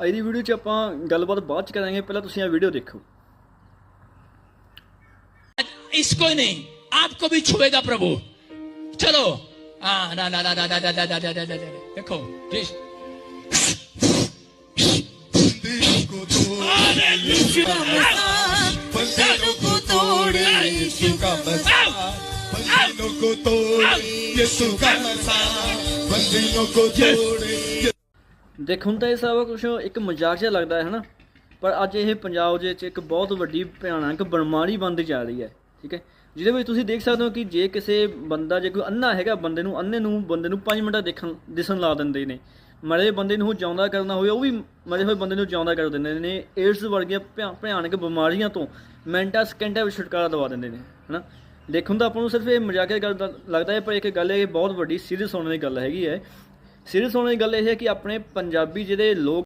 ਅੱਜ ਦੀ ਵੀਡੀਓ 'ਚ ਆਪਾਂ ਗੱਲਬਾਤ ਬਾਅਦ 'ਚ ਕਰਾਂਗੇ ਪਹਿਲਾਂ ਤੁਸੀਂ ਇਹ ਵੀਡੀਓ ਦੇਖੋ इसको ही नहीं आपको भी छुएगा प्रभु चलो हाँ ना ना ना ना ना ना ना ना ना ना ना देखो जिस बंधनों को तोड़े यीशु का मसाल बंधनों को तोड़े ਦੇਖਣ ਤਾਂ ਇਹ ਸਭ ਕੁਝ ਇੱਕ ਮਜ਼ਾਕ ਜਿਹਾ ਲੱਗਦਾ ਹੈ, ਹਨਾ? ਪਰ ਅੱਜ ਇਹ ਪੰਜਾਬ ਦੇ ਵਿੱਚ ਇੱਕ ਬਹੁਤ ਵੱਡੀ ਭਿਆਨਕ ਬਿਮਾਰੀ ਬਣਦੀ ਜਾ ਰਹੀ ਹੈ, ਠੀਕ ਹੈ? ਜਿਹਦੇ ਵਿੱਚ ਤੁਸੀਂ ਦੇਖ ਸਕਦੇ ਹੋ ਕਿ ਜੇ ਕਿਸੇ ਬੰਦਾ, ਜੇ ਕੋਈ ਅੰਨਾ ਹੈਗਾ ਬੰਦੇ ਨੂੰ ਅੰਨੇ ਨੂੰ ਬੰਦੇ ਨੂੰ 5 ਮਿੰਟਾਂ ਦੇਖਣ, ਦਿਸਣ ਲਾ ਦਿੰਦੇ ਨੇ। ਮਰੇ ਬੰਦੇ ਨੂੰ ਜਿਉਂਦਾ ਕਰਨਾ ਹੋਵੇ ਉਹ ਵੀ ਮਰੇ ਹੋਏ ਬੰਦੇ ਨੂੰ ਜਿਉਂਦਾ ਕਰ ਦਿੰਦੇ ਨੇ। ਏਡਸ ਵਰਗੀਆਂ ਭਿਆਨਕ ਬਿਮਾਰੀਆਂ ਤੋਂ ਮਿੰਟਾਂ, ਸਕਿੰਟਾਂ ਵਿੱਚ ਛੁਟਕਾਰਾ ਦਵਾ ਦਿੰਦੇ ਨੇ, ਹਨਾ? ਦੇਖਣ ਤਾਂ ਆਪਾਂ ਨੂੰ ਸਿਰਫ ਇਹ ਮਜ਼ਾਕਿਆ ਗੱਲ ਲੱਗਦਾ ਹੈ, ਪਰ ਇੱਕ ਗੱਲ ਇਹ ਬਹੁਤ ਵੱਡੀ ਸੀਰੀਅਸ ਹੋਣ ਵਾਲੀ ਗੱਲ ਹੈਗੀ ਹੈ ਸੀਰੀਅਸ ਹੋਣ ਦੀ ਗੱਲ ਇਹ ਹੈ ਕਿ ਆਪਣੇ ਪੰਜਾਬੀ ਜਿਹੜੇ ਲੋਕ